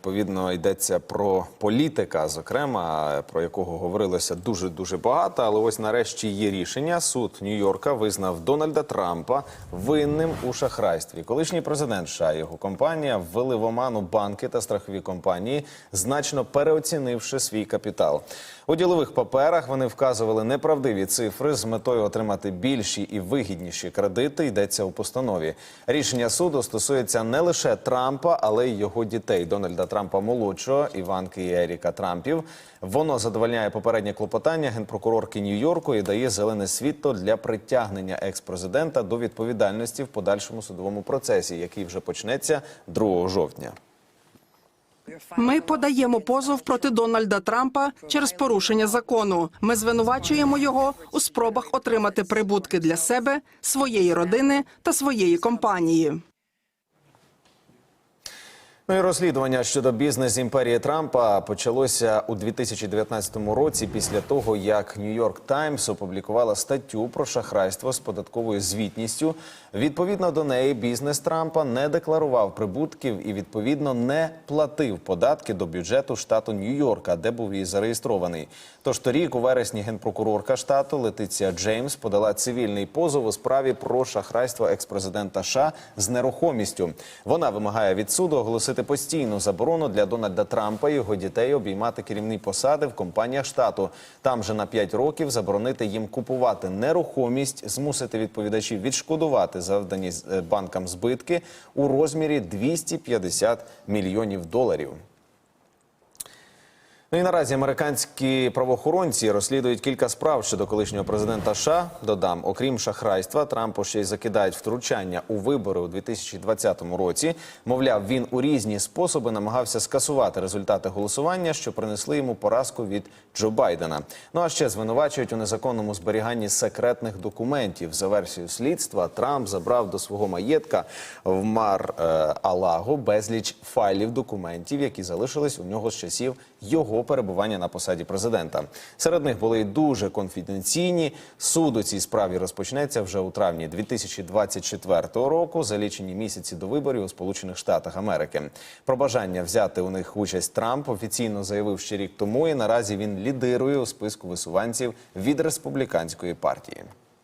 відповідно йдеться про політика, зокрема про якого говорилося дуже дуже багато. Але ось нарешті є рішення. Суд Нью-Йорка визнав Дональда Трампа винним у шахрайстві. Колишній президент США і його компанія ввели в оману банки та страхові компанії, значно переоцінивши свій капітал. У ділових паперах вони вказували неправдиві цифри з метою отримати більші і вигідніші кредити. Йдеться у постанові. Рішення суду стосується не лише Трампа, але й його дітей Дональда Трампа молодшого, Іванки і Еріка Трампів. Воно задовольняє попереднє клопотання генпрокурорки Нью-Йорку і дає зелене світло для притягнення екс-президента до відповідальності в подальшому судовому процесі, який вже почнеться 2 жовтня. Ми подаємо позов проти Дональда Трампа через порушення закону. Ми звинувачуємо його у спробах отримати прибутки для себе, своєї родини та своєї компанії. Ну і розслідування щодо бізнес імперії Трампа почалося у 2019 році після того, як Нью-Йорк Таймс опублікувала статтю про шахрайство з податковою звітністю. Відповідно до неї, бізнес Трампа не декларував прибутків і відповідно не платив податки до бюджету штату Нью-Йорка, де був і зареєстрований. Тож торік, у вересні, генпрокурорка штату Летиція Джеймс подала цивільний позов у справі про шахрайство експрезидента США з нерухомістю. Вона вимагає від суду оголосити постійну заборону для Дональда Трампа і його дітей обіймати керівні посади в компаніях штату. Там же на 5 років заборонити їм купувати нерухомість, змусити відповідачів відшкодувати завдані е, банкам збитки у розмірі 250 мільйонів доларів. Ну і наразі американські правоохоронці розслідують кілька справ щодо колишнього президента США. Додам, окрім шахрайства, Трампу ще й закидають втручання у вибори у 2020 році. Мовляв, він у різні способи намагався скасувати результати голосування, що принесли йому поразку від Джо Байдена. Ну а ще звинувачують у незаконному зберіганні секретних документів. За версією слідства, Трамп забрав до свого маєтка в Мар е, Алаго безліч файлів документів, які залишились у нього з часів його перебування на посаді президента. Серед них були й дуже конфіденційні. Суд у цій справі розпочнеться вже у травні 2024 року, за лічені місяці до виборів у Сполучених Штатах Америки. Про бажання взяти у них участь Трамп офіційно заявив ще рік тому, і наразі він лідирує у списку висуванців від республіканської партії.